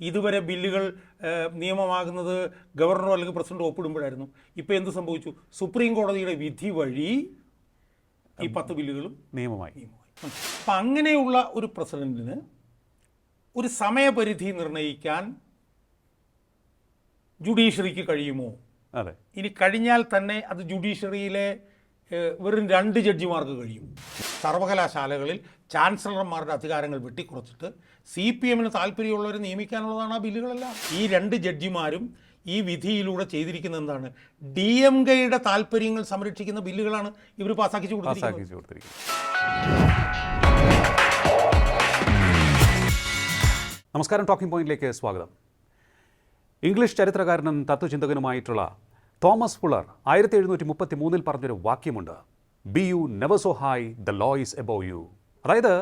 ഇതുവരെ ബില്ലുകൾ നിയമമാകുന്നത് ഗവർണറോ അല്ലെങ്കിൽ പ്രസിഡന്റോ ഒപ്പിടുമ്പോഴായിരുന്നു. ഇപ്പോൾ എന്ത് സംഭവിച്ചു? സുപ്രീം കോടതിയുടെ വിധി വഴി ഈ പത്ത് ബില്ലുകളും നിയമമായി. നിയമമായി. അപ്പം അങ്ങനെയുള്ള ഒരു പ്രസിഡന്റിന് ഒരു സമയപരിധി നിർണയിക്കാൻ ജുഡീഷ്യറിക്ക് കഴിയുമോ? അതെ. ഇനി കഴിഞ്ഞാൽ തന്നെ അത് ജുഡീഷ്യറിയിലെ വെറും രണ്ട് ജഡ്ജിമാർക്ക് കഴിയും. സർവകലാശാലകളിൽ ചാൻസലർമാരുടെ അധികാരങ്ങൾ വെട്ടിക്കുറച്ചിട്ട് സി പി എമ്മിന് താല്പര്യമുള്ളവരെ നിയമിക്കാനുള്ളതാണ് ആ ബില്ലുകളെല്ലാം. ഈ രണ്ട് ജഡ്ജിമാരും ഈ വിധിയിലൂടെ ചെയ്തിരിക്കുന്ന എന്താണ്? ഡി എം കെയുടെ താല്പര്യങ്ങൾ സംരക്ഷിക്കുന്ന ബില്ലുകളാണ് ഇവർ പാസ്സാക്കിച്ചു കൊടുത്തിരിക്കുന്നത്. നമസ്കാരം ടോക്കിംഗ് പോയിന്റിലേക്ക് സ്വാഗതം. ഇംഗ്ലീഷ് ചരിത്രകാരനും തത്വചിന്തകനുമായിട്ടുള്ള തോമസ് ഫുള്ളർ ആയിരത്തി എഴുന്നൂറ്റി മുപ്പത്തി മൂന്നിൽ പറഞ്ഞൊരു വാക്യമുണ്ട്. Be you never so high the law is above you അതായത്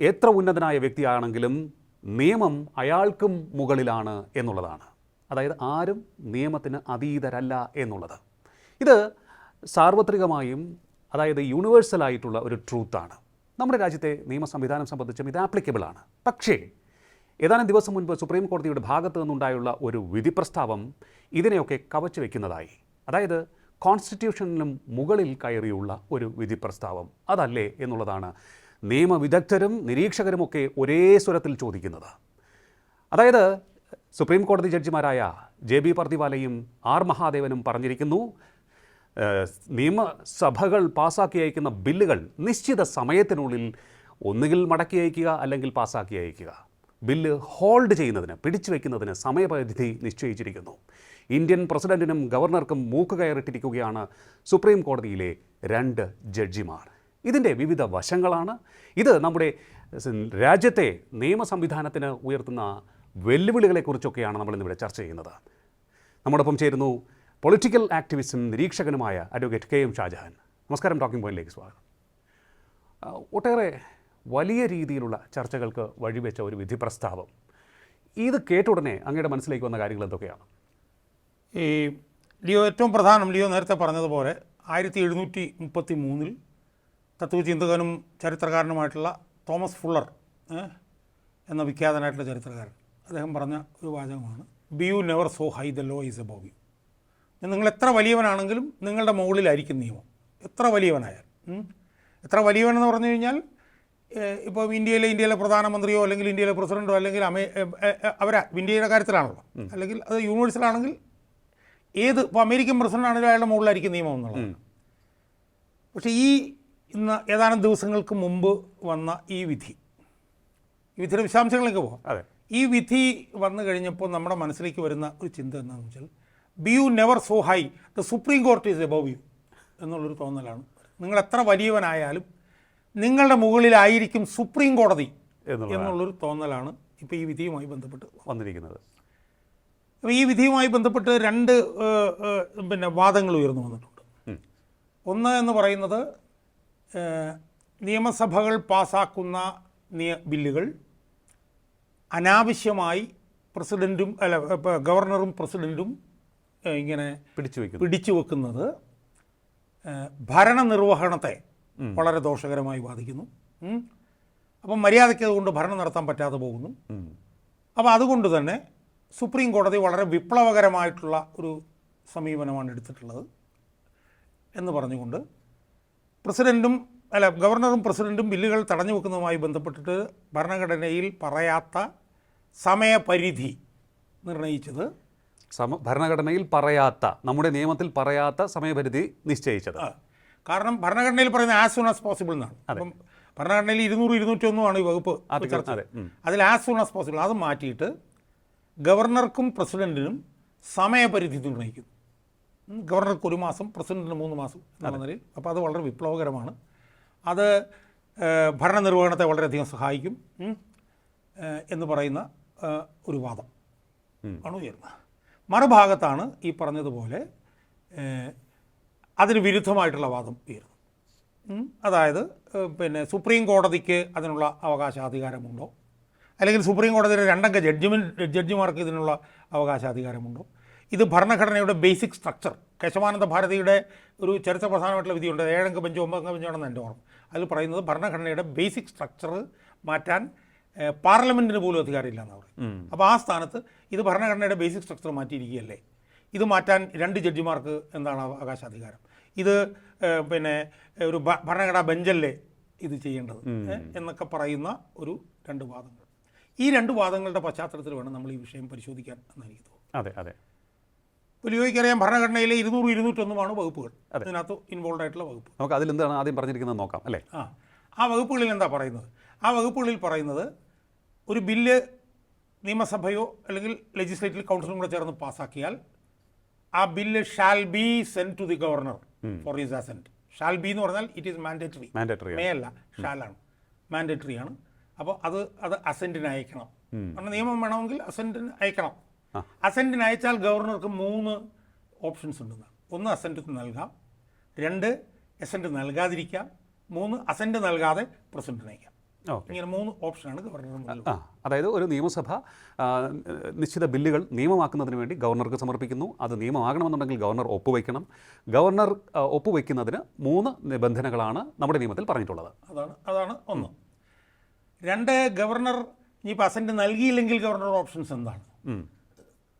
എത്ര ഉന്നതനായ വ്യക്തിയാണെങ്കിലും നിയമം അയാൾക്കും മുകളിലാണ് എന്നുള്ളതാണ്. അതായത് ആരും നിയമത്തിന് അതീതരല്ല എന്നുള്ളത്. ഇത് സാർവത്രികമായും അതായത് യൂണിവേഴ്സലായിട്ടുള്ള ഒരു ട്രൂത്താണ്. നമ്മുടെ രാജ്യത്തെ നിയമ സംവിധാനം സംബന്ധിച്ചും ഇത് ആപ്ലിക്കബിൾ ആണ് പക്ഷേ ഏതാനും ദിവസം മുൻപ് സുപ്രീം കോടതിയുടെ ഭാഗത്തു നിന്നുണ്ടായുള്ള ഒരു വിധി പ്രസ്താവം ഇതിനെയൊക്കെ കവച്ചു വയ്ക്കുന്നതായി അതായത് കോൺസ്റ്റിറ്റ്യൂഷനിലും മുകളിൽ കയറിയുള്ള ഒരു വിധി പ്രസ്താവം അതല്ലേ എന്നുള്ളതാണ് നിയമവിദഗ്ധരും നിരീക്ഷകരുമൊക്കെ ഒരേ സ്വരത്തിൽ ചോദിക്കുന്നത്. അതായത് സുപ്രീം കോടതി ജഡ്ജിമാരായ ജെ ബി പർദിവാലയും ആർ മഹാദേവനും പറഞ്ഞിരിക്കുന്നു നിയമസഭകൾ പാസാക്കി അയക്കുന്ന ബില്ലുകൾ നിശ്ചിത സമയത്തിനുള്ളിൽ ഒന്നുകിൽ മടക്കി അയക്കുക അല്ലെങ്കിൽ പാസാക്കി അയക്കുക. ബില്ല് ഹോൾഡ് ചെയ്യുന്നതിന് പിടിച്ചു വയ്ക്കുന്നതിന് സമയപരിധി നിശ്ചയിച്ചിരിക്കുന്നു. ഇന്ത്യൻ പ്രസിഡന്റിനും ഗവർണർക്കും മൂക്ക് കയറിട്ടിരിക്കുകയാണ് സുപ്രീം കോടതിയിലെ രണ്ട് ജഡ്ജിമാർ. ഇതിന്റെ വിവിധ വശങ്ങളാണ്. ഇത് നമ്മുടെ രാജ്യത്തെ നിയമ സംവിധാനത്തിന് ഉയർത്തുന്ന വെല്ലുവിളികളെക്കുറിച്ചൊക്കെയാണ് നമ്മളിന്നിവിടെ ചർച്ച ചെയ്യുന്നത്. നമ്മോടൊപ്പം ചേരുന്നു പൊളിറ്റിക്കൽ ആക്ടിവിസ്റ്റും നിരീക്ഷകനുമായ അഡ്വക്കേറ്റ് കെ എം ഷാജഹാൻ. നമസ്കാരം ടോക്കിംഗ് പോയിന്റിലേക്ക് സ്വാഗതം. ഒട്ടേറെ വലിയ രീതിയിലുള്ള ചർച്ചകൾക്ക് വഴിവെച്ച ഒരു വിധി പ്രസ്താവം ഇത് കേട്ടുടനെ അങ്ങയുടെ മനസ്സിലേക്ക് വന്ന കാര്യങ്ങൾ എന്തൊക്കെയാണ്? ഈ ലിയോ ഏറ്റവും പ്രധാനം ലിയോ നേരത്തെ പറഞ്ഞതുപോലെ ആയിരത്തി എഴുന്നൂറ്റി മുപ്പത്തി മൂന്നിൽ തത്വചിന്തകനും ചരിത്രകാരനുമായിട്ടുള്ള തോമസ് ഫുള്ളർ എന്ന വിഖ്യാതനായിട്ടുള്ള ചരിത്രകാരൻ. അദ്ദേഹം പറഞ്ഞ ഒരു വാചകമാണ് be you never so high the law is above you നിങ്ങൾ എത്ര വലിയവനാണെങ്കിലും നിങ്ങളുടെ മുകളിലായിരിക്കും നിയമം. എത്ര വലിയവനായാൽ എത്ര വലിയവനെന്ന് പറഞ്ഞു കഴിഞ്ഞാൽ ഇപ്പോൾ ഇന്ത്യയിലെ ഇന്ത്യയിലെ പ്രധാനമന്ത്രിയോ അല്ലെങ്കിൽ ഇന്ത്യയിലെ പ്രസിഡന്റോ അല്ലെങ്കിൽ അമേ അവരാ ഇന്ത്യയുടെ കാര്യത്തിലാണല്ലോ. അല്ലെങ്കിൽ അത് യൂണിവേഴ്സിലാണെങ്കിൽ ഏത് ഇപ്പോൾ അമേരിക്കൻ പ്രസിഡന്റ് ആണെങ്കിലും അയാളുടെ മുകളിലായിരിക്കും നിയമം എന്നുള്ളത്. പക്ഷേ ഈ ഇന്ന് ഏതാനും ദിവസങ്ങൾക്ക് മുമ്പ് വന്ന ഈ വിധി. ഈ വിധിയുടെ വിശദാംശങ്ങളിലേക്ക് പോകാം. അതെ. ഈ വിധി വന്നു കഴിഞ്ഞപ്പോൾ നമ്മുടെ മനസ്സിലേക്ക് വരുന്ന ഒരു ചിന്ത എന്താണെന്ന് വെച്ചാൽ be you never so high the Supreme Court is above you എന്നുള്ളൊരു തോന്നലാണ്. നിങ്ങൾ എത്ര വലിയവനായാലും നിങ്ങളുടെ മുകളിലായിരിക്കും സുപ്രീം കോടതി. എന്നുള്ളൊരു തോന്നലാണ് ഇപ്പോൾ ഈ വിധിയുമായി ബന്ധപ്പെട്ട് വന്നിരിക്കുന്നത്. അപ്പോൾ ഈ വിധിയുമായി ബന്ധപ്പെട്ട് രണ്ട് പിന്നെ വാദങ്ങൾ ഉയർന്നു വന്നിട്ടുണ്ട്. ഒന്ന് എന്ന് പറയുന്നത് നിയമസഭകൾ പാസാക്കുന്ന നിയ ബില്ലുകൾ അനാവശ്യമായി പ്രസിഡന്റും അല്ല ഗവർണറും പ്രസിഡന്റും ഇങ്ങനെ പിടിച്ചു വെക്കും പിടിച്ചു വെക്കുന്നത് ഭരണനിർവഹണത്തെ വളരെ ദോഷകരമായി ബാധിക്കുന്നു. അപ്പം മര്യാദയ്ക്ക് അതുകൊണ്ട് ഭരണം നടത്താൻ പറ്റാതെ പോകുന്നു. അപ്പോൾ അതുകൊണ്ട് തന്നെ സുപ്രീം കോടതി വളരെ വിപ്ലവകരമായിട്ടുള്ള ഒരു സമീപനമാണ് എടുത്തിട്ടുള്ളത് എന്ന് പറഞ്ഞുകൊണ്ട് പ്രസിഡന്റും അല്ല ഗവർണറും പ്രസിഡന്റും ബില്ലുകൾ തടഞ്ഞു വെക്കുന്നതുമായി ബന്ധപ്പെട്ടിട്ട് ഭരണഘടനയിൽ പറയാത്ത സമയപരിധി നിർണയിച്ചത്? സമ ഭരണഘടനയിൽ പറയാത്ത നമ്മുടെ നിയമത്തിൽ പറയാത്ത സമയപരിധി നിശ്ചയിച്ചത്. കാരണം ഭരണഘടനയിൽ പറയുന്ന ആസ് സൂൺ ആസ് പോസിബിൾ എന്നാണ്. അപ്പം ഭരണഘടനയിൽ ഇരുന്നൂറ് ഇരുന്നൂറ്റൊന്നുമാണ് ഈ വകുപ്പ് ചർച്ച അതിൽ ആസ് സൂൺ ആസ് പോസിബിൾ അത് മാറ്റിയിട്ട് ഗവർണർക്കും പ്രസിഡന്റിനും സമയപരിധി നിർണയിക്കുന്നു ഗവർണർക്ക് ഒരു മാസം പ്രസിഡന്റിന് മൂന്ന് മാസം എന്ന നിലയിൽ. അപ്പോൾ അത് വളരെ വിപ്ലവകരമാണ്. അത് ഭരണനിർവഹണത്തെ വളരെയധികം സഹായിക്കും എന്ന് പറയുന്ന ഒരു വാദം. ആണ് ഉയർന്നത് മറുഭാഗത്താണ് ഈ പറഞ്ഞതുപോലെ അതിന് വിരുദ്ധമായിട്ടുള്ള വാദം ഉയർന്നു അതായത് പിന്നെ സുപ്രീം കോടതിക്ക് അതിനുള്ള അവകാശാധികാരമുണ്ടോ? അല്ലെങ്കിൽ സുപ്രീം കോടതിയുടെ രണ്ടംഗ ജഡ്ജിമെൻ ജഡ്ജിമാർക്ക് ഇതിനുള്ള അവകാശാധികാരമുണ്ടോ? ഇത് ഭരണഘടനയുടെ ബേസിക് സ്ട്രക്ചർ. കേശവാനന്ദ ഭാരതിയുടെ ഒരു ചരിത്ര പ്രധാനമായിട്ടുള്ള വിധിയുണ്ട്. ഏഴംഗ ബെഞ്ച് ഒമ്പതംഗ ബെഞ്ചാണെന്ന് എന്റെ ഓർമ്മ. അതിൽ പറയുന്നത് ഭരണഘടനയുടെ ബേസിക് സ്ട്രക്ചർ മാറ്റാൻ പാർലമെന്റിന് പോലും അധികാരമില്ല എന്നാണ് പറയുന്നത്. അപ്പോൾ ആ സ്ഥാനത്ത് ഇത് ഭരണഘടനയുടെ ബേസിക് സ്ട്രക്ചർ മാറ്റിയിരിക്കുകയല്ലേ? ഇത് മാറ്റാൻ രണ്ട് ജഡ്ജിമാർക്ക് എന്താണ് അവ- അവകാശാധികാരം? ഇത് പിന്നെ ഒരു ഭരണഘടനാ ബെഞ്ചല്ലേ ഇത് ചെയ്യേണ്ടത്? എന്നൊക്കെ പറയുന്ന ഒരു രണ്ട് വാദങ്ങൾ. ഈ രണ്ട് വാദങ്ങളുടെ പശ്ചാത്തലത്തിൽ വേണം നമ്മൾ ഈ വിഷയം പരിശോധിക്കാൻ എന്ന് എനിക്ക് തോന്നുന്നു അതെ അതെ. ഇപ്പോൾ ലിയോയ്ക്കറിയാം ഭരണഘടനയിലെ ഇരുന്നൂറ് ഇരുന്നൂറ്റൊന്നുമാണ് വകുപ്പുകൾ. അതിനകത്ത് ഇൻവോൾവ് ആയിട്ടുള്ള വകുപ്പ്. നമുക്ക് അതിൽ എന്താണ് ആദ്യം പറഞ്ഞിരിക്കുന്നത് നോക്കാം അല്ലേ? ആ. ആ വകുപ്പുകളിൽ എന്താ പറയുന്നത്? ആ വകുപ്പുകളിൽ പറയുന്നത് ഒരു ബില്ല് നിയമസഭയോ അല്ലെങ്കിൽ ലെജിസ്ലേറ്റീവ് കൗൺസിലും കൂടെ ചേർന്ന് പാസ്സാക്കിയാൽ ആ bill shall be send to the governor for his assent shall be എന്ന് പറഞ്ഞാൽ it is mandatory mandatory may അല്ല ഷാലാണ് മാൻഡേറ്ററി ആണ്. അപ്പോൾ അത് അത് അസെന്റിന് അയക്കണം. കാരണം നിയമം വേണമെങ്കിൽ അസെന്റിന് അയക്കണം. അസെന്റിന് അയച്ചാൽ ഗവർണർക്ക് മൂന്ന് ഓപ്ഷൻസ് ഉണ്ടെന്നാണ് ഒന്ന് അസെന്റ് നൽകാം രണ്ട് അസെന്റ് നൽകാതിരിക്കാം മൂന്ന് അസെന്റ് നൽകാതെ പ്രസിഡന്റ് നയിക്കാം ഇങ്ങനെ മൂന്ന് ഓപ്ഷനാണ് ഗവർണർ അതായത് ഒരു നിയമസഭ നിശ്ചിത ബില്ലുകൾ നിയമമാക്കുന്നതിന് വേണ്ടി ഗവർണർക്ക് സമർപ്പിക്കുന്നു. അത് നിയമമാകണമെന്നുണ്ടെങ്കിൽ ഗവർണർ ഒപ്പുവയ്ക്കണം. ഗവർണർ ഒപ്പുവയ്ക്കുന്നതിന് മൂന്ന് നിബന്ധനകളാണ് നമ്മുടെ നിയമത്തിൽ പറഞ്ഞിട്ടുള്ളത്. അതാണ് അതാണ് ഒന്ന്. രണ്ട് ഗവർണർ ഇനിയിപ്പോൾ അസെന്റ് നൽകിയില്ലെങ്കിൽ ഗവർണർ ഓപ്ഷൻസ് എന്താണ്.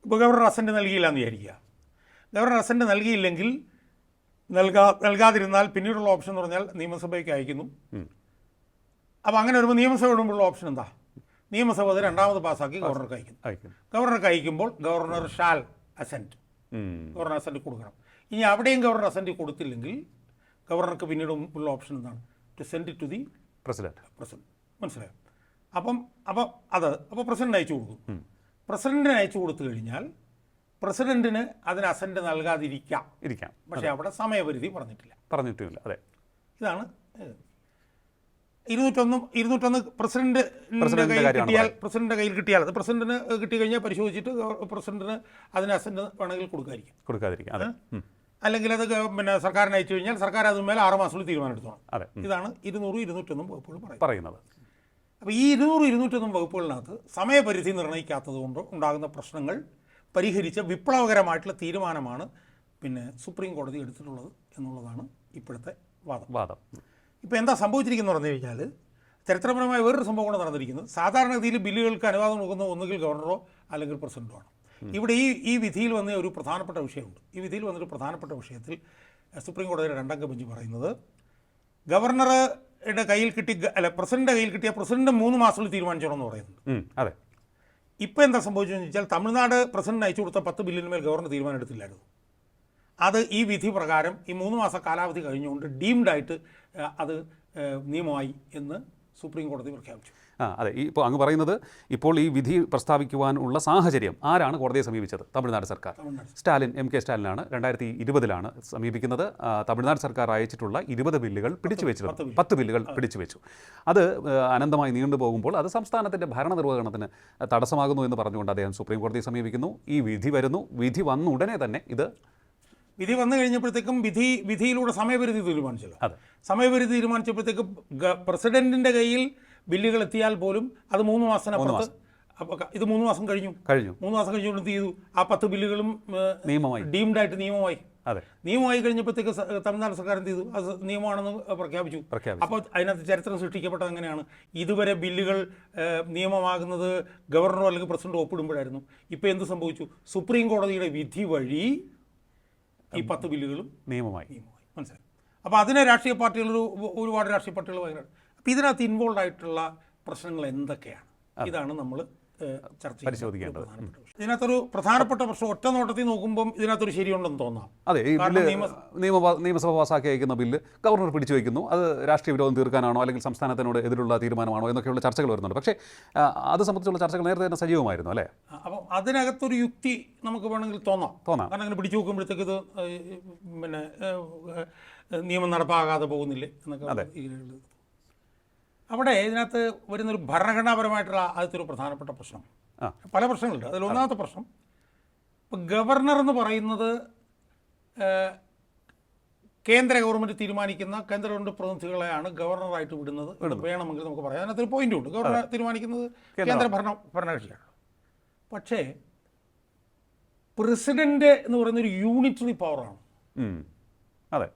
ഇപ്പോൾ ഗവർണർ അസന്റ് നൽകിയില്ല എന്ന് വിചാരിക്കുക. ഗവർണർ അസന്റ് നൽകിയില്ലെങ്കിൽ നൽകാ നൽകാതിരുന്നാൽ പിന്നീടുള്ള ഓപ്ഷൻ എന്ന് പറഞ്ഞാൽ നിയമസഭയ്ക്ക് അയക്കുന്നു. അപ്പോൾ അങ്ങനെ വരുമ്പോൾ നിയമസഭ ഇടുമ്പോഴുള്ള ഓപ്ഷൻ എന്താ? നിയമസഭ അത് രണ്ടാമത് പാസ്സാക്കി ഗവർണർക്ക് അയക്കുന്നു. അയക്കും ഗവർണർക്ക് അയക്കുമ്പോൾ governor shall assent. Governor assent കൊടുക്കണം. ഇനി അവിടെയും ഗവർണർ അസെന്റ് കൊടുത്തില്ലെങ്കിൽ ഗവർണർക്ക് പിന്നീട് ഉള്ള ഓപ്ഷൻ എന്താണ്? To send to the president president മനസ്സിലായോ? അപ്പം അപ്പം അത് അപ്പോൾ പ്രസിഡന്റ് അയച്ചു കൊടുക്കും. പ്രസിഡന്റിന് അയച്ചു കൊടുത്തു കഴിഞ്ഞാൽ പ്രസിഡന്റിന് അതിന് അസന്റ് നൽകാതിരിക്കാം. ഇരിക്കാം. പക്ഷേ അവിടെ സമയപരിധി പറഞ്ഞിട്ടില്ല. പറഞ്ഞിട്ടില്ല. അതെ. ഇതാണ് ഇരുന്നൂറ്റൊന്നും ഇരുന്നൂറ്റൊന്ന് പ്രസിഡന്റിന്റെ കയ്യിൽ കിട്ടിയാൽ പ്രസിഡന്റിന്റെ കയ്യിൽ കിട്ടിയാൽ അത് പ്രസിഡന്റിന് കിട്ടി കഴിഞ്ഞാൽ പരിശോധിച്ചിട്ട് പ്രസിഡന്റിന് അതിന് അസന്റ് വേണമെങ്കിൽ കൊടുക്കാതിരിക്കും. കൊടുക്കാതിരിക്കാം. അതെ. അല്ലെങ്കിൽ അത് പിന്നെ സർക്കാരിന് അയച്ചു കഴിഞ്ഞാൽ സർക്കാർ അതിന്മേൽ ആറ് മാസത്തിൽ തീരുമാനം എടുത്തോണം അതെ. ഇതാണ് ഇരുന്നൂറ് ഇരുന്നൂറ്റൊന്നും വകുപ്പുകൾ പറയുന്നത്. അപ്പോൾ ഈ ഇരുന്നൂറ് ഇരുന്നൂറ്റൊന്നും വകുപ്പുകളിനകത്ത് സമയപരിധി നിർണയിക്കാത്തത് കൊണ്ട് ഉണ്ടാകുന്ന പ്രശ്നങ്ങൾ പരിഹരിച്ച വിപ്ലവകരമായിട്ടുള്ള തീരുമാനമാണ് പിന്നെ സുപ്രീം കോടതി എടുത്തിട്ടുള്ളത് എന്നുള്ളതാണ് ഇപ്പോഴത്തെ വാദം. വാദം. ഇപ്പോൾ എന്താ സംഭവിച്ചിരിക്കുന്നത് പറഞ്ഞു കഴിഞ്ഞാൽ ചരിത്രപരമായ വേറൊരു സംഭവം കൂടെ നടന്നിരിക്കുന്നത് സാധാരണഗതിയിൽ ബില്ലുകൾക്ക് അനുവാദം കൊടുക്കുന്ന ഒന്നുകിൽ ഗവർണറോ അല്ലെങ്കിൽ പ്രസിഡന്റോ ആണ്. ഇവിടെ ഈ ഈ വിധിയിൽ വന്ന ഒരു പ്രധാനപ്പെട്ട വിഷയമുണ്ട്. ഈ വിധിയിൽ വന്നൊരു പ്രധാനപ്പെട്ട വിഷയത്തിൽ സുപ്രീം കോടതിയുടെ രണ്ടംഗ ബെഞ്ച് പറയുന്നത് ഗവർണറുടെ കയ്യിൽ കിട്ടി അല്ല പ്രസിഡന്റിന്റെ കയ്യിൽ കിട്ടിയ പ്രസിഡന്റ് മൂന്ന് മാസത്തിൽ തീരുമാനിച്ചോണമെന്ന് പറയുന്നുണ്ട്. ഉം. അതെ. ഇപ്പോൾ എന്താ സംഭവിച്ചതെന്ന് വെച്ചാൽ തമിഴ്നാട് പ്രസിഡന്റ് അയച്ചു കൊടുത്ത പത്ത് ബില്ലിന് മേൽ ഗവർണർ തീരുമാനം എടുത്തില്ലായിരുന്നു അത് ഈ വിധി പ്രകാരം ഈ മൂന്ന് മാസ കാലാവധി കഴിഞ്ഞുകൊണ്ട് ഡീംഡായിട്ട് അത് നിയമമായി എന്ന് സുപ്രീം കോടതി പ്രഖ്യാപിച്ചു. ആ അതെ. ഈ ഇപ്പോൾ അങ്ങ് പറയുന്നത് ഇപ്പോൾ ഈ വിധി പ്രസ്താവിക്കുവാനുള്ള സാഹചര്യം ആരാണ് കോടതിയെ സമീപിച്ചത്? തമിഴ്നാട് സർക്കാർ. സ്റ്റാലിൻ എം കെ സ്റ്റാലിനാണ് രണ്ടായിരത്തി ഇരുപതിലാണ് സമീപിക്കുന്നത് തമിഴ്നാട് സർക്കാർ അയച്ചിട്ടുള്ള ഇരുപത് ബില്ലുകൾ പിടിച്ചു വെച്ചിരുന്നു പത്ത് ബില്ലുകൾ പിടിച്ചു വെച്ചു. അത് അനന്തമായി നീണ്ടു പോകുമ്പോൾ അത് സംസ്ഥാനത്തിന്റെ ഭരണനിർവഹണത്തിന് തടസ്സമാകുന്നു എന്ന് പറഞ്ഞുകൊണ്ട് അദ്ദേഹം സുപ്രീം കോടതിയെ സമീപിക്കുന്നു. ഈ വിധി വരുന്നു. വിധി വന്ന ഉടനെ തന്നെ ഇത് വിധി വന്നു കഴിഞ്ഞപ്പോഴത്തേക്കും വിധി വിധിയിലൂടെ സമയപരിധി തീരുമാനിച്ചല്ലോ. സമയപരിധി തീരുമാനിച്ചപ്പോഴത്തേക്കും പ്രസിഡന്റിന്റെ കയ്യിൽ ബില്ലുകൾ എത്തിയാൽ പോലും അത് മൂന്ന് മാസത്തിനപ്പുറത്ത് അപ്പോൾ ഇത് മൂന്ന് മാസം കഴിഞ്ഞു. കഴിഞ്ഞു. മൂന്ന് മാസം കഴിഞ്ഞുകൊണ്ട് എന്ത് ചെയ്തു? ആ പത്ത് ബില്ലുകളും നിയമമായി. ഡീംഡ് ആയിട്ട് നിയമമായി. അതെ. നിയമമായി കഴിഞ്ഞപ്പോഴത്തേക്ക് തമിഴ്നാട് സർക്കാർ എന്ത് ചെയ്തു? അത് നിയമമാണെന്ന് പ്രഖ്യാപിച്ചു. അപ്പോൾ അതിനകത്ത് ചരിത്രം സൃഷ്ടിക്കപ്പെട്ടത് അങ്ങനെയാണ്. ഇതുവരെ ബില്ലുകൾ നിയമമാകുന്നത് ഗവർണറോ അല്ലെങ്കിൽ പ്രസിഡന്റോ ഒപ്പിടുമ്പോഴായിരുന്നു. ഇപ്പോൾ എന്ത് സംഭവിച്ചു? സുപ്രീം കോടതിയുടെ വിധി വഴി ഈ പത്ത് ബില്ലുകളും നിയമമായി. നിയമമായി. മനസ്സിലായി. അപ്പോൾ അതിനെ രാഷ്ട്രീയ പാർട്ടികൾ ഒരു ഒരുപാട് രാഷ്ട്രീയ പാർട്ടികൾ ഭയങ്കര അപ്പോൾ ഇതിനകത്ത് ഇൻവോൾവ് ആയിട്ടുള്ള പ്രശ്നങ്ങൾ എന്തൊക്കെയാണ്? ഇതാണ് നമ്മൾ ചർച്ച പരിശോധിക്കേണ്ടത്. ഇതിനകത്തൊരു പ്രധാനപ്പെട്ട പ്രശ്നം ഒറ്റ നോട്ടത്തിൽ നോക്കുമ്പം ഇതിനകത്തൊരു ശരിയുണ്ടെന്ന് തോന്നാം. അതെ ഈ ബില്ല് നിയമ- നിയമ നിയമസഭ പാസ്സാക്കി അയക്കുന്ന ബില്ല് ഗവർണർ പിടിച്ചു വയ്ക്കുന്നു. അത് രാഷ്ട്രീയ വിരോധം തീർക്കാനാണോ അല്ലെങ്കിൽ സംസ്ഥാനത്തിനോട് എതിരുള്ള തീരുമാനമാണോ എന്നൊക്കെയുള്ള ചർച്ചകൾ വരുന്നുണ്ട്. പക്ഷേ അത് സംബന്ധിച്ചുള്ള ചർച്ചകൾ നേരത്തെ തന്നെ സജീവമായിരുന്നു അല്ലേ? അപ്പം അതിനകത്തൊരു യുക്തി നമുക്ക് വേണമെങ്കിൽ തോന്നാം. തോന്നാം. കാരണം അങ്ങനെ പിടിച്ചു നോക്കുമ്പോഴത്തേക്ക് ഇത് പിന്നെ നിയമം നടപ്പാകാതെ പോകുന്നില്ലേ എന്നൊക്കെ. അവിടെ ഇതിനകത്ത് വരുന്നൊരു ഭരണഘടനാപരമായിട്ടുള്ള ആദ്യത്തെ ഒരു പ്രധാനപ്പെട്ട പ്രശ്നം. പല പ്രശ്നങ്ങളുണ്ട്. അതിൽ ഒന്നാമത്തെ പ്രശ്നം ഇപ്പം ഗവർണർ എന്ന് പറയുന്നത് കേന്ദ്ര ഗവൺമെന്റ് തീരുമാനിക്കുന്ന കേന്ദ്ര ഗവൺമെന്റ് പ്രതിനിധികളെയാണ് ഗവർണറായിട്ട് വിടുന്നത് വേണമെങ്കിൽ നമുക്ക് പറയാം. അതിനകത്തൊരു പോയിന്റ് ഉണ്ട്. ഗവർണർ തീരുമാനിക്കുന്നത് കേന്ദ്ര ഭരണ ഭരണകക്ഷിയാണ്. പക്ഷേ പ്രസിഡന്റ് എന്ന് പറയുന്ന ഒരു യൂണിറ്ററി പവറാണ് അതെ.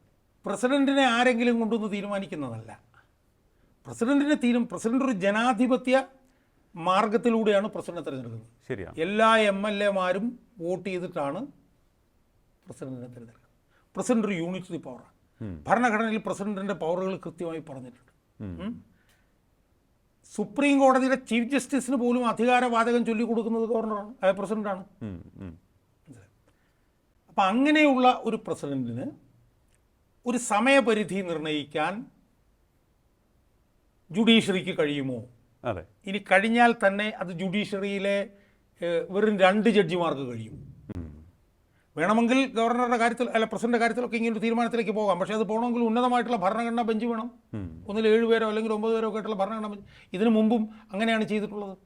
പ്രസിഡന്റിനെ ആരെങ്കിലും കൊണ്ടൊന്ന് തീരുമാനിക്കുന്നതല്ല. പ്രസിഡന്റിനെ തീരും പ്രസിഡന്റ് ഒരു ജനാധിപത്യ മാർഗത്തിലൂടെയാണ് പ്രസിഡന്റ് തിരഞ്ഞെടുക്കുന്നത്. ശരിയാണ് എല്ലാ എം എൽ എമാരും വോട്ട് ചെയ്തിട്ടാണ് പ്രസിഡന്റിനെ തിരഞ്ഞെടുക്കുന്നത്. പ്രസിഡന്റ് ഒരു യൂണിറ്ററി പവറാണ് ഭരണഘടനയിൽ പ്രസിഡന്റിന്റെ പവറുകൾ കൃത്യമായി പറഞ്ഞിട്ടുണ്ട്. സുപ്രീം കോടതിയുടെ ചീഫ് ജസ്റ്റിസിന് പോലും അധികാരവാചകം ചൊല്ലിക്കൊടുക്കുന്നത് ഗവർണറാണ് പ്രസിഡന്റാണ്. അപ്പം അങ്ങനെയുള്ള ഒരു പ്രസിഡന്റിന് ഒരു സമയപരിധി നിർണയിക്കാൻ ജുഡീഷ്യറിക്ക് കഴിയുമോ? അതെ. ഇനി കഴിഞ്ഞാൽ തന്നെ അത് ജുഡീഷ്യറിയിലെ വെറും രണ്ട് ജഡ്ജിമാർക്ക് കഴിയും. വേണമെങ്കിൽ ഗവർണറുടെ കാര്യത്തിൽ അല്ല പ്രസിഡന്റ് കാര്യത്തിലൊക്കെ ഇങ്ങനെ ഒരു തീരുമാനത്തിലേക്ക് പോകാം. പക്ഷേ അത് പോകണമെങ്കിൽ ഉന്നതമായിട്ടുള്ള ഭരണഘടനാ ബെഞ്ച് വേണം. ഒന്നിൽ ഏഴ് പേരോ അല്ലെങ്കിൽ ഒമ്പത് പേരോ ഒക്കെ ആയിട്ടുള്ള ഭരണഘടനാ ബെഞ്ച്. ഇതിനു മുമ്പും അങ്ങനെയാണ് ചെയ്തിട്ടുള്ളത്.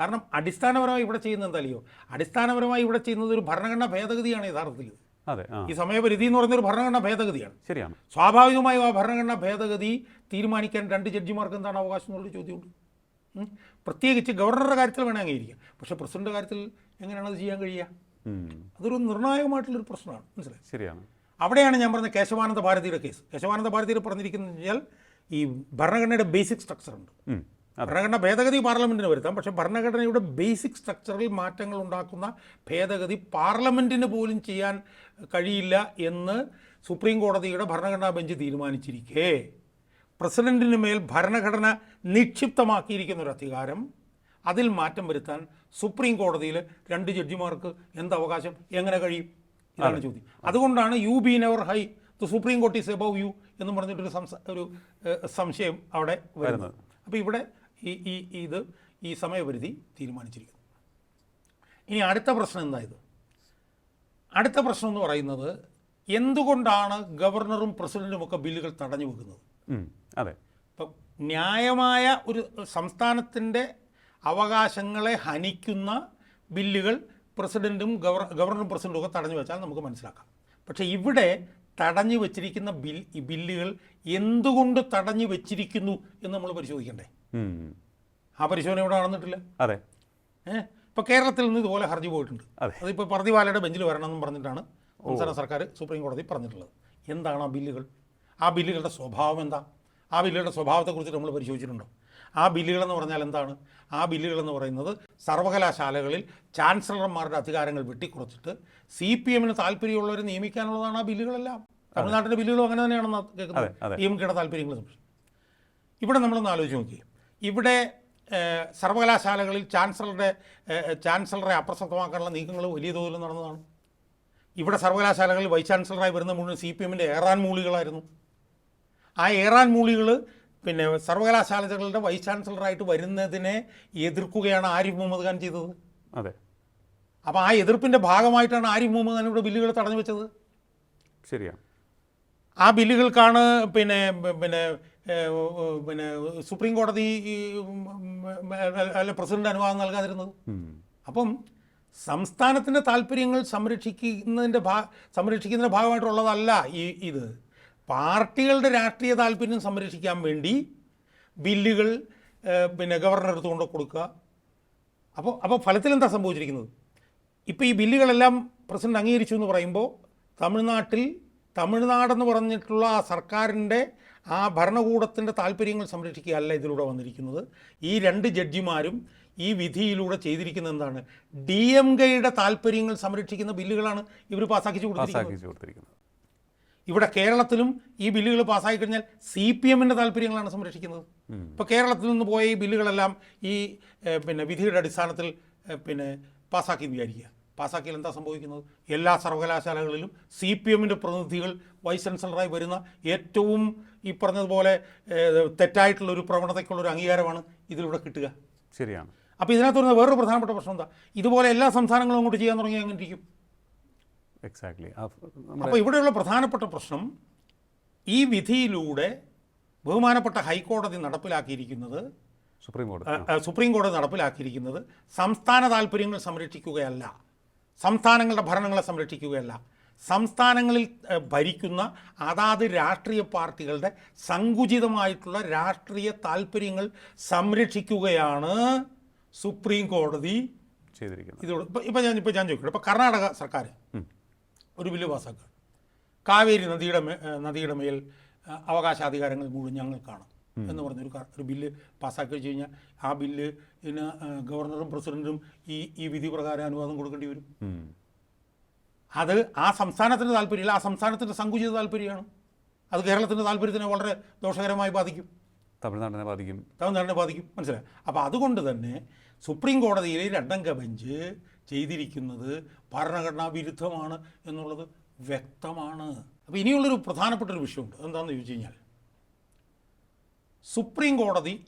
കാരണം അടിസ്ഥാനപരമായി ഇവിടെ ചെയ്യുന്നത് എന്തായാലും അടിസ്ഥാനപരമായി ഇവിടെ ചെയ്യുന്നത് ഒരു ഭരണഘടനാ ഭേദഗതിയാണ് യഥാർത്ഥത്തിൽ. അതെ ഈ സമയപരിധി എന്ന് പറയുന്ന ഒരു ഭരണഘടനാ ഭേദഗതിയാണ്. ശരിയാണ്. സ്വാഭാവികമായും ആ ഭരണഘടനാ ഭേദഗതി തീരുമാനിക്കാൻ രണ്ട് ജഡ്ജിമാർക്ക് എന്താണ് അവകാശം എന്നുള്ളൊരു ചോദ്യമുണ്ട്. പ്രത്യേകിച്ച് ഗവർണറുടെ കാര്യത്തിൽ വേണേ അംഗീകരിക്കാം. പക്ഷേ പ്രസിഡന്റ് കാര്യത്തിൽ എങ്ങനെയാണ് അത് ചെയ്യാൻ കഴിയുക. അതൊരു നിർണായകമായിട്ടുള്ളൊരു പ്രശ്നമാണ്. മനസ്സിലായി? ശരിയാണ്. അവിടെയാണ് ഞാൻ പറഞ്ഞ കേശവാനന്ദ ഭാരതിയുടെ കേസ്. കേശവാനന്ദ ഭാരതിയിൽ പറഞ്ഞിരിക്കുന്നത് വെച്ചാൽ ഈ ഭരണഘടനയുടെ ബേസിക് സ്ട്രക്ചർ ഉണ്ട്. ഭരണഘടന ഭേദഗതി പാർലമെന്റിന് വരുത്താം. പക്ഷേ ഭരണഘടനയുടെ ബേസിക് സ്ട്രക്ചറിൽ മാറ്റങ്ങൾ ഉണ്ടാക്കുന്ന ഭേദഗതി പാർലമെന്റിന് പോലും ചെയ്യാൻ കഴിയില്ല എന്ന് സുപ്രീം കോടതിയുടെ ഭരണഘടനാ ബെഞ്ച് തീരുമാനിച്ചിരിക്കെ. പ്രസിഡന്റിന് മേൽ ഭരണഘടന നിക്ഷിപ്തമാക്കിയിരിക്കുന്ന ഒരു അധികാരം അതിൽ മാറ്റം വരുത്താൻ സുപ്രീം കോടതിയിൽ രണ്ട് ജഡ്ജിമാർക്ക് എന്ത് അവകാശം എങ്ങനെ കഴിയും ഇതാണ് ചോദ്യം. അതുകൊണ്ടാണ് you be never high the Supreme Court is above you എന്ന് പറഞ്ഞിട്ടൊരു സംസ ഒരു സംശയം അവിടെ വരുന്നത്. അപ്പോൾ ഇവിടെ ഈ ഈ ഈ ഇത് ഈ സമയപരിധി തീരുമാനിച്ചിരിക്കുന്നു. ഇനി അടുത്ത പ്രശ്നം എന്തായത് അടുത്ത പ്രശ്നം എന്ന് പറയുന്നത് എന്തുകൊണ്ടാണ് ഗവർണറും പ്രസിഡന്റും ഒക്കെ ബില്ലുകൾ തടഞ്ഞു വെക്കുന്നത്? അതെ. ഇപ്പം ന്യായമായ ഒരു സംസ്ഥാനത്തിന്റെ അവകാശങ്ങളെ ഹനിക്കുന്ന ബില്ലുകൾ പ്രസിഡന്റും ഗവർ ഗവർണറും പ്രസിഡന്റും ഒക്കെ തടഞ്ഞു വെച്ചാൽ നമുക്ക് മനസ്സിലാക്കാം. പക്ഷെ ഇവിടെ തടഞ്ഞു വെച്ചിരിക്കുന്ന ബിൽ ഈ ബില്ലുകൾ എന്തുകൊണ്ട് തടഞ്ഞു വെച്ചിരിക്കുന്നു എന്ന് നമ്മൾ പരിശോധിക്കണ്ടേ? ആ പരിശോധന ഇവിടെ നടന്നിട്ടില്ല. അതെ. ഏഹ് ഇപ്പോൾ കേരളത്തിൽ നിന്ന് ഇതുപോലെ ഹർജി പോയിട്ടുണ്ട്. അതെ. അതിപ്പോൾ പ്രതിവാലയുടെ ബെഞ്ചിൽ വരണമെന്നും പറഞ്ഞിട്ടാണ് സംസ്ഥാന സർക്കാർ സുപ്രീം കോടതി പറഞ്ഞിട്ടുള്ളത്. എന്താണ് ആ ബില്ലുകൾ? ആ ബില്ലുകളുടെ സ്വഭാവം എന്താ? ആ ബില്ലുകളുടെ സ്വഭാവത്തെക്കുറിച്ച് നമ്മൾ പരിശോധിച്ചിട്ടുണ്ടോ? ആ ബില്ലുകളെന്ന് പറഞ്ഞാൽ എന്താണ്? ആ ബില്ലുകളെന്ന് പറയുന്നത് സർവകലാശാലകളിൽ ചാൻസലർമാരുടെ അധികാരങ്ങൾ വെട്ടിക്കുറച്ചിട്ട് സി പി എമ്മിന് താല്പര്യമുള്ളവരെ നിയമിക്കാനുള്ളതാണ് ആ ബില്ലുകളെല്ലാം. തമിഴ്നാട്ടിന്റെ ബില്ലുകളും അങ്ങനെ തന്നെയാണെന്ന് കേൾക്കുന്നത്. എം കെയുടെ താല്പര്യങ്ങൾ ഇവിടെ നമ്മളൊന്ന് ആലോചിച്ച് നോക്കി ഇവിടെ സർവകലാശാലകളിൽ ചാൻസലറുടെ ചാൻസലറെ അപ്രസക്തമാക്കാനുള്ള നീക്കങ്ങൾ വലിയ തോതിൽ നടന്നതാണ്. ഇവിടെ സർവകലാശാലകളിൽ വൈസ് ചാൻസലറായി വരുന്ന മുഴുവൻ സി പി എമ്മിന്റെ ഏറാൻ മൂളികളായിരുന്നു. ആ ഏറാൻ മൂളികൾ പിന്നെ സർവകലാശാലകളുടെ വൈസ് ചാൻസലറായിട്ട് വരുന്നതിനെ എതിർക്കുകയാണ് ആരിഫ് മുഹമ്മദ് ഖാൻ ചെയ്തത്. അതെ. അപ്പോൾ ആ എതിർപ്പിന്റെ ഭാഗമായിട്ടാണ് ആരിഫ് മുഹമ്മദ് ഖാൻ ഇവിടെ ബില്ലുകൾ തടഞ്ഞു വെച്ചത്. ശരിയാണ് ആ ബില്ലുകൾക്കാണ് പിന്നെ പിന്നെ പിന്നെ സുപ്രീം കോടതി അല്ല പ്രസിഡന്റ് അനുവാദം നൽകാതിരുന്നത്. അപ്പം സംസ്ഥാനത്തിന്റെ താല്പര്യങ്ങൾ സംരക്ഷിക്കുന്നതിന്റെ ഭാ സംരക്ഷിക്കുന്നതിന്റെ ഭാഗമായിട്ടുള്ളതല്ല ഈ ഇത്. പാർട്ടികളുടെ രാഷ്ട്രീയ താല്പര്യം സംരക്ഷിക്കാൻ വേണ്ടി ബില്ലുകൾ പിന്നെ ഗവർണർ എടുത്തുകൊണ്ട് കൊടുക്കുക. അപ്പോൾ അപ്പോൾ ഫലത്തിൽ എന്താ സംഭവിച്ചിരിക്കുന്നത്? ഇപ്പോൾ ഈ ബില്ലുകളെല്ലാം പ്രസിഡന്റ് അംഗീകരിച്ചു എന്ന് പറയുമ്പോൾ തമിഴ്നാട്ടിൽ തമിഴ്നാടെന്ന് പറഞ്ഞിട്ടുള്ള ആ സർക്കാരിന്റെ ആ ഭരണകൂടത്തിന്റെ താല്പര്യങ്ങൾ സംരക്ഷിക്കുകയല്ല ഇതിലൂടെ വന്നിരിക്കുന്നത്. ഈ രണ്ട് ജഡ്ജിമാരും ഈ വിധിയിലൂടെ ചെയ്തിരിക്കുന്ന എന്താണ്? ഡി എം കെയുടെ താല്പര്യങ്ങൾ സംരക്ഷിക്കുന്ന ബില്ലുകളാണ് ഇവർ പാസ്സാക്കിച്ചു കൊടുത്തിരിക്കുന്നത്. ഇവിടെ കേരളത്തിലും ഈ ബില്ലുകൾ പാസ്സായി കഴിഞ്ഞാൽ സി പി എമ്മിന്റെ താല്പര്യങ്ങളാണ് സംരക്ഷിക്കുന്നത്. ഇപ്പോൾ കേരളത്തിൽ നിന്ന് പോയ ഈ ബില്ലുകളെല്ലാം ഈ പിന്നെ വിധിയുടെ അടിസ്ഥാനത്തിൽ പിന്നെ പാസ്സാക്കി വിചാരിക്കുക. പാസ്സാക്കിയാൽ എന്താ സംഭവിക്കുന്നത്? എല്ലാ സർവകലാശാലകളിലും സി പി എമ്മിന്റെ പ്രതിനിധികൾ വൈസ് ചാൻസലറായി വരുന്ന ഏറ്റവും ഈ പറഞ്ഞതുപോലെ തെറ്റായിട്ടുള്ളൊരു തെറ്റായിട്ടുള്ള ഒരു പ്രവണതയ്ക്കുള്ള ഒരു അംഗീകാരമാണ് ഇതിലൂടെ കിട്ടുക. ശരിയാണ്. അപ്പോൾ ഇതിനകത്ത് വരുന്ന വേറൊരു പ്രധാനപ്പെട്ട പ്രശ്നം എന്താ? ഇതുപോലെ എല്ലാ സംസ്ഥാനങ്ങളും അങ്ങോട്ട് ചെയ്യാൻ തുടങ്ങി അങ്ങനെ ഇരിക്കും? എക്സാക്ട്ലി അപ്പോൾ ഇവിടെയുള്ള പ്രധാനപ്പെട്ട പ്രശ്നം ഈ വിധിയിലൂടെ ബഹുമാനപ്പെട്ട ഹൈക്കോടതി നടപ്പിലാക്കിയിരിക്കുന്നത് സുപ്രീം കോടതി. സുപ്രീം കോടതി നടപ്പിലാക്കിയിരിക്കുന്നത് സംസ്ഥാന താല്പര്യങ്ങൾ സംരക്ഷിക്കുകയല്ല. സംസ്ഥാനങ്ങളുടെ ഭരണങ്ങളെ സംരക്ഷിക്കുകയല്ല. സംസ്ഥാനങ്ങളിൽ ഭരിക്കുന്ന അതാത് രാഷ്ട്രീയ പാർട്ടികളുടെ സങ്കുചിതമായിട്ടുള്ള രാഷ്ട്രീയ താല്പര്യങ്ങൾ സംരക്ഷിക്കുകയാണ് സുപ്രീം കോടതി ചെയ്തിരിക്കുന്നത്. ഇതോട് ഇപ്പം ഇപ്പം ഞാൻ ഇപ്പം ഞാൻ ചോദിക്കട്ടെ. ഇപ്പോൾ കർണാടക സർക്കാർ ഒരു ബില്ല് പാസ്സാക്കുക കാവേരി നദിയുടെ നദിയുടെ മേൽ അവകാശാധികാരങ്ങൾ മുഴുവൻ ഞങ്ങൾക്കാണ് എന്ന് പറഞ്ഞൊരു ഒരു ബില്ല് പാസ്സാക്കി വെച്ച് കഴിഞ്ഞാൽ ആ ബില്ല് പിന്നെ ഗവർണറും പ്രസിഡന്റും ഈ ഈ വിധി പ്രകാരം അനുവാദം കൊടുക്കേണ്ടി വരും. അത് ആ സംസ്ഥാനത്തിന്റെ താല്പര്യമില്ല ആ സംസ്ഥാനത്തിന്റെ സങ്കുചിത താല്പര്യമാണ്. അത് കേരളത്തിന്റെ താല്പര്യത്തിനെ വളരെ ദോഷകരമായി ബാധിക്കും. തമിഴ്നാടിനെ ബാധിക്കും. തമിഴ്നാടിനെ ബാധിക്കും. മനസ്സിലായി? അപ്പോൾ അതുകൊണ്ട് തന്നെ സുപ്രീം കോടതിയിലെ രണ്ടംഗ ബെഞ്ച് ചെയ്തിരിക്കുന്നത് ഭരണഘടനാ വിരുദ്ധമാണ് എന്നുള്ളത് വ്യക്തമാണ്. അപ്പോൾ ഇനിയുള്ളൊരു പ്രധാനപ്പെട്ട ഒരു വിഷയമുണ്ട്. എന്താണെന്ന് ചോദിച്ചു കഴിഞ്ഞാൽ സുപ്രീം കോടതി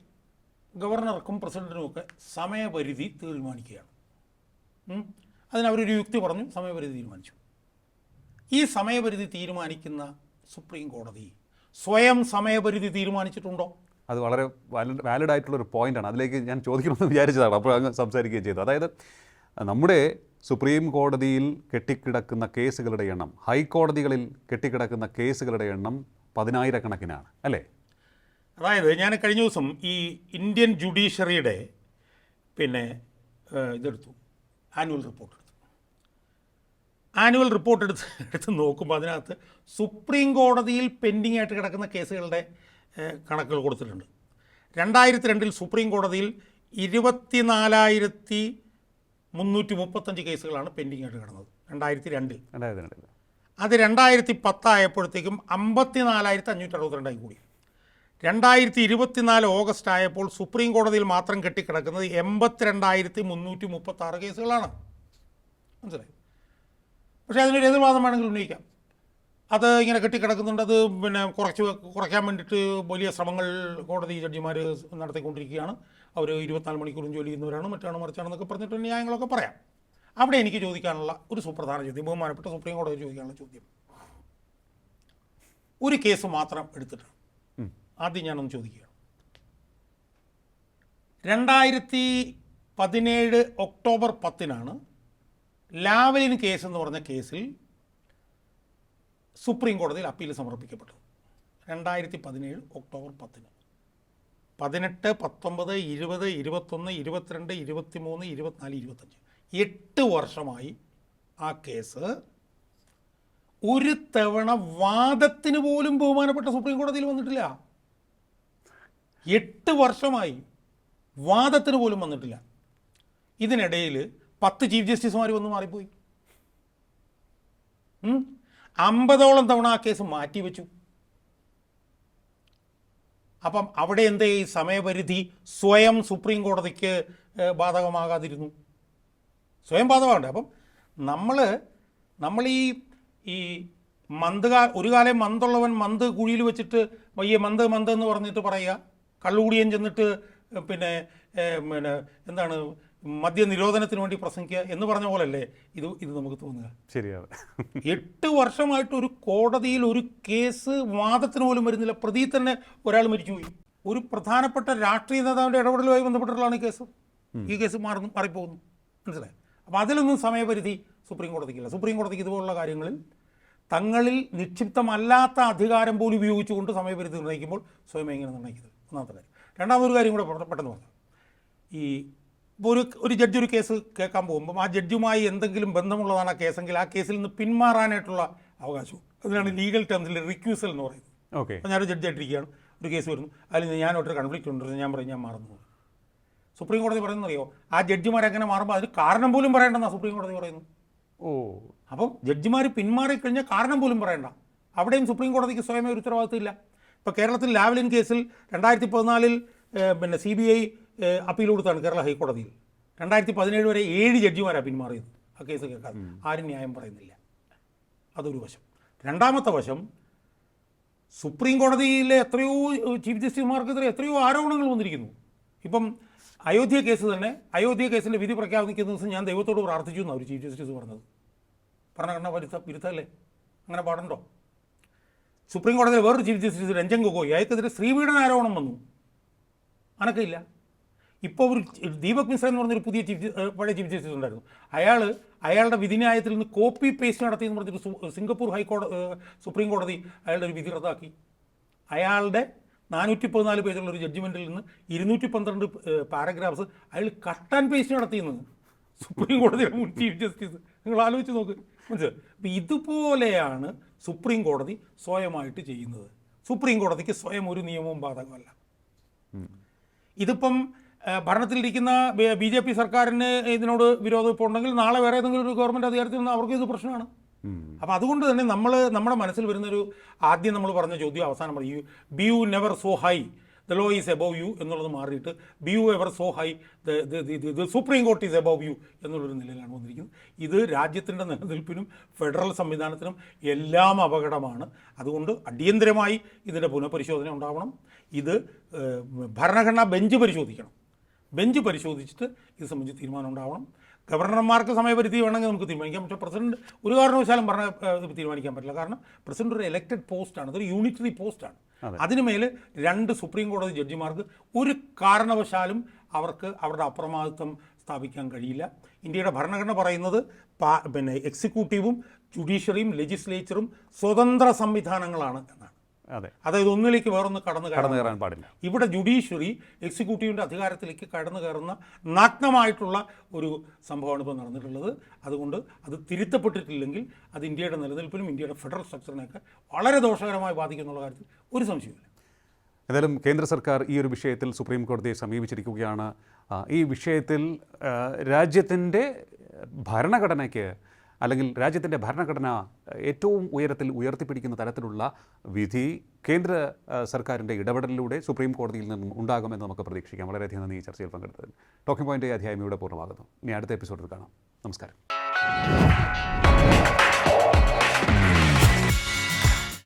ഗവർണർക്കും പ്രസിഡന്റിനും ഒക്കെ സമയപരിധി തീരുമാനിക്കുകയാണ്. അതിനവരൊരു യുക്തി പറഞ്ഞു സമയപരിധി തീരുമാനിച്ചു. ഈ സമയപരിധി തീരുമാനിക്കുന്ന സുപ്രീം കോടതി സ്വയം സമയപരിധി തീരുമാനിച്ചിട്ടുണ്ടോ? അത് വളരെ വാലിഡ് ആയിട്ടുള്ള ഒരു പോയിന്റാണ്. അതിലേക്ക് ഞാൻ ചോദിക്കണമെന്ന് വിചാരിച്ചതാണ്. അപ്പോൾ അങ്ങ് സംസാരിക്കുകയും ചെയ്തു. അതായത് നമ്മുടെ സുപ്രീം കോടതിയിൽ കെട്ടിക്കിടക്കുന്ന കേസുകളുടെ എണ്ണം ഹൈക്കോടതികളിൽ കെട്ടിക്കിടക്കുന്ന കേസുകളുടെ എണ്ണം പതിനായിരക്കണക്കിനാണ് അല്ലേ? അതായത് ഞാൻ കഴിഞ്ഞ ദിവസം ഈ ഇന്ത്യൻ ജുഡീഷ്യറിയുടെ പിന്നെ ഇതെടുത്തു. ആനുവൽ റിപ്പോർട്ട് എടുത്തു. ആനുവൽ റിപ്പോർട്ട് എടുത്ത് എടുത്ത് നോക്കുമ്പോൾ അതിനകത്ത് സുപ്രീം കോടതിയിൽ പെൻഡിങ് ആയിട്ട് കിടക്കുന്ന കേസുകളുടെ കണക്കുകൾ കൊടുത്തിട്ടുണ്ട്. രണ്ടായിരത്തി രണ്ടിൽ സുപ്രീം കോടതിയിൽ ഇരുപത്തിനാലായിരത്തി മുന്നൂറ്റി മുപ്പത്തഞ്ച് കേസുകളാണ് പെൻഡിങ് ആയിട്ട് കിടന്നത്. രണ്ടായിരത്തി രണ്ടിൽ രണ്ടായിരത്തി രണ്ടിൽ അത് രണ്ടായിരത്തി പത്തായപ്പോഴത്തേക്കും അമ്പത്തി നാലായിരത്തി അഞ്ഞൂറ്റി അറുപത്തിരണ്ടായി കൂടി. രണ്ടായിരത്തി ഇരുപത്തിനാല് ഓഗസ്റ്റ് ആയപ്പോൾ സുപ്രീം കോടതിയിൽ മാത്രം കെട്ടിക്കിടക്കുന്നത് എൺപത്തിരണ്ടായിരത്തി മുന്നൂറ്റി മുപ്പത്തി ആറ് കേസുകളാണ്. മനസ്സിലായി? പക്ഷേ അതിനൊരു എതിർവാദം വേണമെങ്കിൽ ഉന്നയിക്കാം. അത് ഇങ്ങനെ കെട്ടിക്കിടക്കുന്നുണ്ട്. അത് പിന്നെ കുറച്ച് കുറയ്ക്കാൻ വേണ്ടിയിട്ട് വലിയ ശ്രമങ്ങൾ കോടതി ജഡ്ജിമാർ നടത്തിക്കൊണ്ടിരിക്കുകയാണ്. അവർ ഇരുപത്തിനാല് മണിക്കൂറും ജോലി ചെയ്യുന്നവരാണ്. മറ്റാണ് മറിച്ചാണെന്നൊക്കെ പറഞ്ഞിട്ട് ന്യായങ്ങളൊക്കെ പറയാം. അവിടെ എനിക്ക് ചോദിക്കാനുള്ള ഒരു സുപ്രധാന ചോദ്യം ബഹുമാനപ്പെട്ട സുപ്രീം കോടതി ചോദിക്കാനുള്ള ചോദ്യം. ഒരു കേസ് മാത്രം എടുത്തിട്ട് ഉം. ആദ്യം ഞാനൊന്ന് ചോദിക്കുകയാണ് രണ്ടായിരത്തി പതിനേഴ് ഒക്ടോബർ പത്തിനാണ് ലാവലിൻ കേസ് എന്ന് പറഞ്ഞ കേസിൽ സുപ്രീം കോടതിയിൽ അപ്പീൽ സമർപ്പിക്കപ്പെട്ടത്. രണ്ടായിരത്തി പതിനേഴ് ഒക്ടോബർ പത്തിന്. പതിനെട്ട് പത്തൊമ്പത് ഇരുപത് ഇരുപത്തൊന്ന് ഇരുപത്തിരണ്ട് ഇരുപത്തിമൂന്ന് ഇരുപത്തിനാല് ഇരുപത്തഞ്ച്. എട്ട് വർഷമായി ആ കേസ് ഒരു തവണ വാദത്തിന് പോലും ബഹുമാനപ്പെട്ട സുപ്രീം കോടതിയിൽ വന്നിട്ടില്ല. എട്ട് വർഷമായി വാദത്തിന് പോലും വന്നിട്ടില്ല. ഇതിനിടയിൽ പത്ത് ചീഫ് ജസ്റ്റിസുമാർ വന്ന് മാറിപ്പോയി? അമ്പതോളം തവണ ആ കേസ് മാറ്റിവെച്ചു അപ്പം അവിടെ എന്തേ ഈ സമയപരിധി സ്വയം സുപ്രീം കോടതിക്ക് ബാധകമാകാതിരുന്നു. സ്വയം ബാധകമുണ്ട് അപ്പം നമ്മൾ നമ്മൾ ഈ ഈ മന്ത് ഒരു കാലം മന്തുള്ളവൻ മന്ത് കുഴിയിൽ വെച്ചിട്ട് വയ്യ മന്ത് മന്ത് എന്ന് പറഞ്ഞിട്ട് പറയുക. കള്ളുകൂടിയൻ ചെന്നിട്ട് പിന്നെ പിന്നെ എന്താണ് മദ്യ നിരോധനത്തിന് വേണ്ടി പ്രസംഗിക്കുക എന്ന് പറഞ്ഞ പോലല്ലേ ഇത് ഇത് നമുക്ക് തോന്നുക. ശരിയാണ്. എട്ട് വർഷമായിട്ട് ഒരു കോടതിയിൽ ഒരു കേസ് വാദത്തിന് പോലും വരുന്നില്ല. പ്രതി തന്നെ ഒരാൾ മരിച്ചുപോയി ഒരു പ്രധാനപ്പെട്ട രാഷ്ട്രീയ നേതാവിന്റെ ഇടപെടലുമായി ബന്ധപ്പെട്ടിട്ടുള്ളതാണ് ഈ കേസ്. ഈ കേസ് മാറുന്നു മാറിപ്പോകുന്നു. മനസ്സിലായി? അപ്പോൾ അതിലൊന്നും സമയപരിധി സുപ്രീം കോടതിക്കില്ല. സുപ്രീം കോടതിക്ക് ഇതുപോലുള്ള കാര്യങ്ങളിൽ തങ്ങളിൽ നിക്ഷിപ്തമല്ലാത്ത അധികാരം പോലും ഉപയോഗിച്ചുകൊണ്ട് സമയപരിധി നിർണയിക്കുമ്പോൾ സ്വയം എങ്ങനെ നിർണയിക്കുന്നത് ഒന്നാമത്തെ കാര്യം. രണ്ടാമതൊരു കാര്യം കൂടെ പെട്ടെന്ന് പറഞ്ഞു. ഈ ഇപ്പോൾ ഒരു ഒരു ജഡ്ജി ഒരു കേസ് കേൾക്കാൻ പോകുമ്പം ആ ജഡ്ജുമായി എന്തെങ്കിലും ബന്ധമുള്ളതാണ് ആ കേസെങ്കിൽ ആ കേസിൽ നിന്ന് പിന്മാറാനായിട്ടുള്ള അവകാശവും അതിനാണ് ലീഗൽ ടേംസിൽ റിക്യൂസൽ എന്ന് പറയുന്നത്. ഓക്കെ. അപ്പോൾ ഞാനൊരു ജഡ്ജായിട്ടിരിക്കുകയാണ് ഒരു കേസ് വരുന്നു. അതിൽ ഞാനൊരു കൺഫ്ലിക്റ്റ് ഉണ്ട്. ഞാൻ പറയും ഞാൻ മാറുന്നു സുപ്രീം കോടതി പറയുന്നത് അറിയോ? ആ ജഡ്ജിമാർ അങ്ങനെ മാറുമ്പോൾ അതിന് കാരണം പോലും പറയേണ്ടെന്നാണ് സുപ്രീം കോടതി പറയുന്നു ഓ. അപ്പം ജഡ്ജിമാർ പിന്മാറിക്കഴിഞ്ഞാൽ കാരണം പോലും പറയണ്ട. അവിടെയും സുപ്രീം കോടതിക്ക് സ്വയമേ ഒരു ഉത്തരവാദിത്തമില്ല ഇപ്പോൾ കേരളത്തിൽ ലാവലിൻ കേസിൽ രണ്ടായിരത്തി പതിനാലിൽ പിന്നെ സി ബി ഐ അപ്പീൽ കൊടുത്താണ് കേരള ഹൈക്കോടതിയിൽ. രണ്ടായിരത്തി പതിനേഴ് വരെ ഏഴ് ജഡ്ജിമാരാണ് പിന്മാറിയത് ആ കേസ് കേൾക്കാതെ. ആരും ന്യായം പറയുന്നില്ല. അതൊരു വശം. രണ്ടാമത്തെ വശം സുപ്രീം കോടതിയിലെ എത്രയോ ചീഫ് ജസ്റ്റിസുമാർക്കെതിരെ എത്രയോ ആരോപണങ്ങൾ വന്നിരിക്കുന്നു. ഇപ്പം അയോധ്യ കേസ് തന്നെ അയോധ്യ കേസിന്റെ വിധി പ്രഖ്യാപിക്കുന്ന ദിവസം ഞാൻ ദൈവത്തോട് പ്രാർത്ഥിച്ചു എന്നാണ് ഒരു ചീഫ് ജസ്റ്റിസ് പറഞ്ഞത്. ഭരണഘടന വിരുദ്ധ വിരുദ്ധമല്ലേ അങ്ങനെ പാടുണ്ടോ? സുപ്രീം കോടതിയിൽ വേറൊരു ചീഫ് ജസ്റ്റിസ് രഞ്ജൻ ഗൊഗോയ് അയാൾക്കെതിരെ സ്ത്രീപീഡന ആരോപണം വന്നു. അനക്കില്ല ഇപ്പോൾ ഒരു ദീപക് മിശ്ര എന്ന് പറഞ്ഞൊരു പുതിയ ചീഫ് പഴയ ചീഫ് ജസ്റ്റിസ് ഉണ്ടായിരുന്നു. അയാൾ അയാളുടെ വിധിന്യായത്തിൽ നിന്ന് കോപ്പി പേസ്റ്റ് നടത്തി എന്ന് പറഞ്ഞിട്ട് സിംഗപ്പൂർ ഹൈക്കോടതി സുപ്രീം കോടതി അയാളുടെ ഒരു വിധി റദ്ദാക്കി. അയാളുടെ നാനൂറ്റി പതിനാല് പേജുള്ള ഒരു ജഡ്ജ്മെന്റിൽ നിന്ന് ഇരുന്നൂറ്റി പന്ത്രണ്ട് പാരഗ്രാഫ്സ് അയാൾ കട്ട് ആൻഡ് പേസ്റ്റ് നടത്തിയെന്ന് സുപ്രീം കോടതിയുടെ മുൻ ചീഫ് ജസ്റ്റിസ്. നിങ്ങൾ ആലോചിച്ച് നോക്ക്. മനസ്സിലായി? ഇതുപോലെയാണ് സുപ്രീം കോടതി സ്വയമായിട്ട് ചെയ്യുന്നത്. സുപ്രീം കോടതിക്ക് സ്വയം ഒരു നിയമവും ബാധകമല്ല. ഇതിപ്പം ഭരണത്തിലിരിക്കുന്ന ബി ജെ പി സർക്കാരിന് ഇതിനോട് വിരോധം ഇപ്പോൾ ഉണ്ടെങ്കിൽ നാളെ വേറെ ഏതെങ്കിലും ഒരു ഗവൺമെന്റ് അധികാരത്തിൽ നിന്ന് അവർക്ക് ഇത് പ്രശ്നമാണ്. അപ്പോൾ അതുകൊണ്ട് തന്നെ നമ്മൾ നമ്മുടെ മനസ്സിൽ വരുന്നൊരു ആദ്യം നമ്മൾ പറഞ്ഞ ചോദ്യം അവസാനം പറയും. Be you never so high the law is above you എന്നുള്ളത് മാറിയിട്ട് be you ever so high the Supreme Court is above you എന്നുള്ളൊരു നിലയിലാണ് വന്നിരിക്കുന്നത്. ഇത് രാജ്യത്തിന്റെ നിലനിൽപ്പിനും ഫെഡറൽ സംവിധാനത്തിനും എല്ലാം അപകടമാണ്. അതുകൊണ്ട് അടിയന്തരമായി ഇതിന്റെ പുനഃപരിശോധന ഉണ്ടാവണം. ഇത് ഭരണഘടനാ ബെഞ്ച് പരിശോധിക്കണം. ബെഞ്ച് പരിശോധിച്ചിട്ട് ഇത് സംബന്ധിച്ച് തീരുമാനം ഉണ്ടാവണം. ഗവർണർമാർക്ക് സമയപരിധി വേണമെങ്കിൽ നമുക്ക് തീരുമാനിക്കാം. പക്ഷേ പ്രസിഡന്റ് ഒരു കാരണവശാലും പറഞ്ഞ തീരുമാനിക്കാൻ പറ്റില്ല. കാരണം പ്രസിഡന്റ് ഒരു എലക്റ്റഡ് പോസ്റ്റാണ് അതൊരു യൂണിറ്ററി പോസ്റ്റാണ് അതിനുമേൽ രണ്ട് സുപ്രീം കോടതി ജഡ്ജിമാർക്ക് ഒരു കാരണവശാലും അവർക്ക് അവരുടെ അപ്രമാദിത്വം സ്ഥാപിക്കാൻ കഴിയില്ല. ഇന്ത്യയുടെ ഭരണഘടന പറയുന്നത് പിന്നെ എക്സിക്യൂട്ടീവും ജുഡീഷ്യറിയും ലെജിസ്ലേച്ചറും സ്വതന്ത്ര സംവിധാനങ്ങളാണ് എന്നാണ്. അതെ. അതായത് ഒന്നിലേക്ക് വേറൊന്ന് കടന്നു കടന്നു കയറാൻ പാടില്ല. ഇവിടെ ജുഡീഷ്യറി എക്സിക്യൂട്ടീവിന്റെ അധികാരത്തിലേക്ക് കടന്നു കയറുന്ന നഗ്നമായിട്ടുള്ള ഒരു സംഭവമാണ് ഇപ്പോൾ നടന്നിട്ടുള്ളത്. അതുകൊണ്ട് അത് തിരുത്തപ്പെട്ടിട്ടില്ലെങ്കിൽ അത് ഇന്ത്യയുടെ നിലനിൽപ്പിനും ഇന്ത്യയുടെ ഫെഡറൽ സ്ട്രക്ചറിനെയൊക്കെ വളരെ ദോഷകരമായി ബാധിക്കുന്നുള്ള കാര്യത്തിൽ ഒരു സംശയമില്ല എന്തായാലും കേന്ദ്ര സർക്കാർ ഈ ഒരു വിഷയത്തിൽ സുപ്രീം കോടതിയെ സമീപിച്ചിരിക്കുകയാണ്. ഈ വിഷയത്തിൽ രാജ്യത്തിന്റെ ഭരണഘടനയ്ക്ക് അല്ലെങ്കിൽ രാജ്യത്തിന്റെ ഭരണഘടന ഏറ്റവും ഉയരത്തിൽ ഉയർത്തിപ്പിടിക്കുന്ന തരത്തിലുള്ള വിധി കേന്ദ്ര സർക്കാരിന്റെ ഇടപെടലിലൂടെ സുപ്രീം കോടതിയിൽ നിന്നും ഉണ്ടാകുമെന്ന് നമുക്ക് പ്രതീക്ഷിക്കാം. വളരെയധികം നന്ദി ഈ ചർച്ചയിൽ പങ്കെടുത്തത് ടോക്കിംഗ് പോയിന്റ് അധ്യായം ഇവിടെ പൂർണമാകുന്നു. ഇനി അടുത്ത എപ്പിസോഡിൽ കാണാം. നമസ്കാരം.